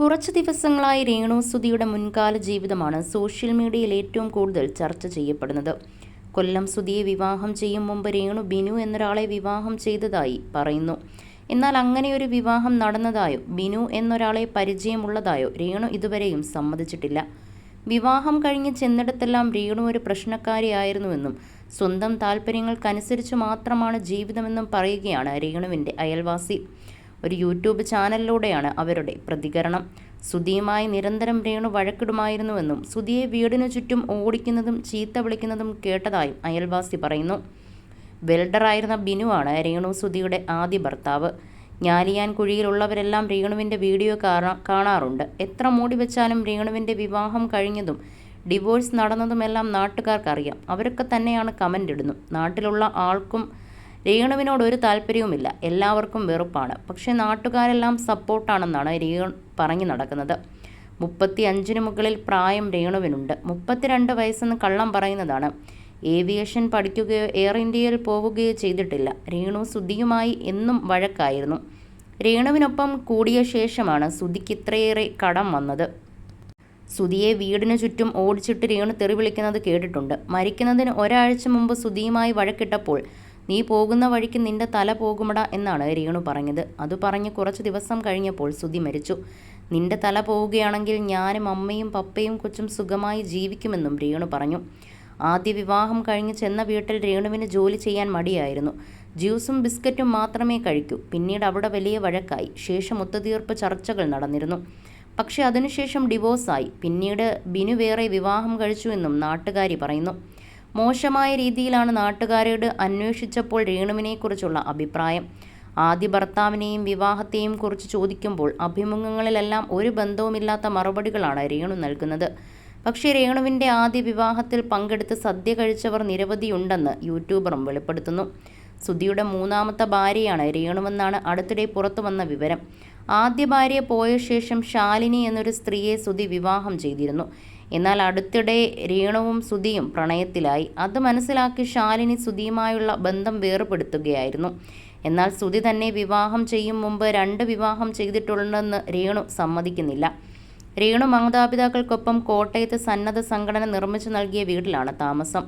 കുറച്ച് ദിവസങ്ങളായി രേണു സുധിയുടെ മുൻകാല ജീവിതമാണ് സോഷ്യൽ മീഡിയയിൽ ഏറ്റവും കൂടുതൽ ചർച്ച ചെയ്യപ്പെടുന്നത്. കൊല്ലം സുധിയെ വിവാഹം ചെയ്യും മുമ്പ് രേണു ബിനു എന്നൊരാളെ വിവാഹം ചെയ്തതായി പറയുന്നു. എന്നാൽ അങ്ങനെയൊരു വിവാഹം നടന്നതായോ ബിനു എന്നൊരാളെ പരിചയമുള്ളതായോ രേണു ഇതുവരെയും സമ്മതിച്ചിട്ടില്ല. വിവാഹം കഴിഞ്ഞ് ചെന്നിടത്തെല്ലാം രേണു ഒരു പ്രശ്നക്കാരിയായിരുന്നുവെന്നും സ്വന്തം താല്പര്യങ്ങൾക്കനുസരിച്ച് മാത്രമാണ് ജീവിതമെന്നും പറയുകയാണ് രേണുവിന്റെ അയൽവാസി. ഒരു യൂട്യൂബ് ചാനലിലൂടെയാണ് അവരുടെ പ്രതികരണം. സുധിയുമായി നിരന്തരം രേണു വഴക്കിടുമായിരുന്നുവെന്നും സുധിയെ വീടിനു ചുറ്റും ഓടിക്കുന്നതും ചീത്ത വിളിക്കുന്നതും കേട്ടതായും അയൽവാസി പറയുന്നു. വെൽഡറായിരുന്ന ബിനുവാണ് രേണു സുധിയുടെ ആദ്യ ഭർത്താവ്. ഞാലിയാൻ കുഴിയിലുള്ളവരെല്ലാം രേണുവിന്റെ വീഡിയോ കാണാ കാണാറുണ്ട്. എത്ര മൂടി വെച്ചാലും രേണുവിന്റെ വിവാഹം കഴിഞ്ഞതും ഡിവോഴ്സ് നടന്നതുമെല്ലാം നാട്ടുകാർക്കറിയാം. അവരൊക്കെ തന്നെയാണ് കമന്റ് ഇടുന്നു. നാട്ടിലുള്ള ആൾക്കും രേണുവിനോട് ഒരു താല്പര്യവുമില്ല. എല്ലാവർക്കും വെറുപ്പാണ്. പക്ഷേ നാട്ടുകാരെല്ലാം സപ്പോർട്ടാണെന്നാണ് രേണു പറഞ്ഞു നടക്കുന്നത്. മുപ്പത്തി അഞ്ചിന് മുകളിൽ പ്രായം രേണുവിനുണ്ട്. മുപ്പത്തിരണ്ട് വയസ്സെന്ന് കള്ളം പറയുന്നതാണ്. ഏവിയേഷൻ പഠിക്കുകയോ എയർ ഇന്ത്യയിൽ പോവുകയോ ചെയ്തിട്ടില്ല. രേണു സുധിയുമായി എന്നും വഴക്കായിരുന്നു. രേണുവിനൊപ്പം കൂടിയ ശേഷമാണ് സുധിക്ക് ഇത്രയേറെ കടം വന്നത്. സുധിയെ വീടിനു ചുറ്റും ഓടിച്ചിട്ട് രേണു തെറി വിളിക്കുന്നത് കേട്ടിട്ടുണ്ട്. മരിക്കുന്നതിന് ഒരാഴ്ച മുമ്പ് സുധിയുമായി വഴക്കിട്ടപ്പോൾ നീ പോകുന്ന വഴിക്ക് നിന്റെ തല പോകുമടാ എന്നാണ് രേണു പറഞ്ഞത്. അത് പറഞ്ഞ് കുറച്ച് ദിവസം കഴിഞ്ഞപ്പോൾ സുധി മരിച്ചു. നിന്റെ തല പോവുകയാണെങ്കിൽ ഞാനും അമ്മയും പപ്പയും കൊച്ചും സുഖമായി ജീവിക്കുമെന്നും രേണു പറഞ്ഞു. ആദ്യ വിവാഹം കഴിഞ്ഞ് ചെന്ന വീട്ടിൽ രേണുവിന് ജോലി ചെയ്യാൻ മടിയായിരുന്നു. ജ്യൂസും ബിസ്ക്കറ്റും മാത്രമേ കഴിക്കൂ. പിന്നീട് അവിടെ വലിയ വഴക്കായി. ശേഷം ഒത്തുതീർപ്പ് ചർച്ചകൾ നടന്നിരുന്നു. പക്ഷേ അതിനുശേഷം ഡിവോഴ്സായി. പിന്നീട് ബിനു വേറെ വിവാഹം കഴിച്ചു എന്നും നാട്ടുകാരി പറയുന്നു. മോശമായ രീതിയിലാണ് നാട്ടുകാരോട് അന്വേഷിച്ചപ്പോൾ രേണുവിനെക്കുറിച്ചുള്ള അഭിപ്രായം. ആദ്യ ഭർത്താവിനെയും വിവാഹത്തെയും കുറിച്ച് ചോദിക്കുമ്പോൾ അഭിമുഖങ്ങളിലെല്ലാം ഒരു ബന്ധവുമില്ലാത്ത മറുപടികളാണ് രേണു നൽകുന്നത്. പക്ഷേ രേണുവിന്റെ ആദ്യ വിവാഹത്തിൽ പങ്കെടുത്ത് സദ്യ കഴിച്ചവർ നിരവധിയുണ്ടെന്ന് യൂട്യൂബറും വെളിപ്പെടുത്തുന്നു. സുധിയുടെ മൂന്നാമത്തെ ഭാര്യയാണ് രേണുവെന്നാണ് അടുത്തിടെ പുറത്തു വന്ന വിവരം. ആദ്യ ഭാര്യ പോയ ശേഷം ശാലിനി എന്നൊരു സ്ത്രീയെ സുധി വിവാഹം ചെയ്തിരുന്നു. എന്നാൽ അടുത്തിടെ രീണവും സുധിയും പ്രണയത്തിലായി. അത് മനസ്സിലാക്കി ശാലിനി സുധിയുമായുള്ള ബന്ധം വേർപെടുത്തുകയായിരുന്നു. എന്നാൽ സുധി തന്നെ വിവാഹം ചെയ്യും മുമ്പ് രണ്ട് വിവാഹം ചെയ്തിട്ടുണ്ടെന്ന് രേണു സമ്മതിക്കുന്നില്ല. രേണു മാതാപിതാക്കൾക്കൊപ്പം കോട്ടയത്ത് സന്നദ്ധ സംഘടന നിർമ്മിച്ചു നൽകിയ വീട്ടിലാണ് താമസം.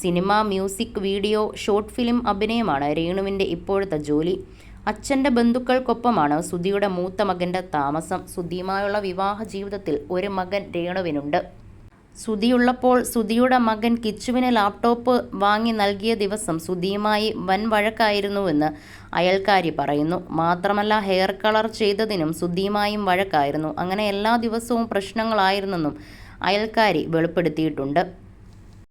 Cinema music video short film അഭിനയമാണ് രേണുവിന്റെ ഇപ്പോഴത്തെ ജോലി. അച്ഛന്റെ ബന്ധുക്കൾക്കൊപ്പമാണ് സുധിയുടെ മൂത്ത മകന്റെ താമസം. സുധിയുമായുള്ള വിവാഹ ജീവിതത്തിൽ ഒരു മകൻ രേണുവിനുണ്ട്. സുധിയുള്ളപ്പോൾ സുധിയുടെ മകൻ കിച്ചുവിന് ലാപ്ടോപ്പ് വാങ്ങി നൽകിയ ദിവസം സുധിയുമായി വൻ വഴക്കായിരുന്നുവെന്ന് അയൽക്കാരി പറയുന്നു. മാത്രമല്ല ഹെയർ കളർ ചെയ്തതിനും സുധിയുമായും വഴക്കായിരുന്നു. അങ്ങനെ എല്ലാ ദിവസവും പ്രശ്നങ്ങളായിരുന്നെന്നും അയൽക്കാരി വെളിപ്പെടുത്തിയിട്ടുണ്ട്.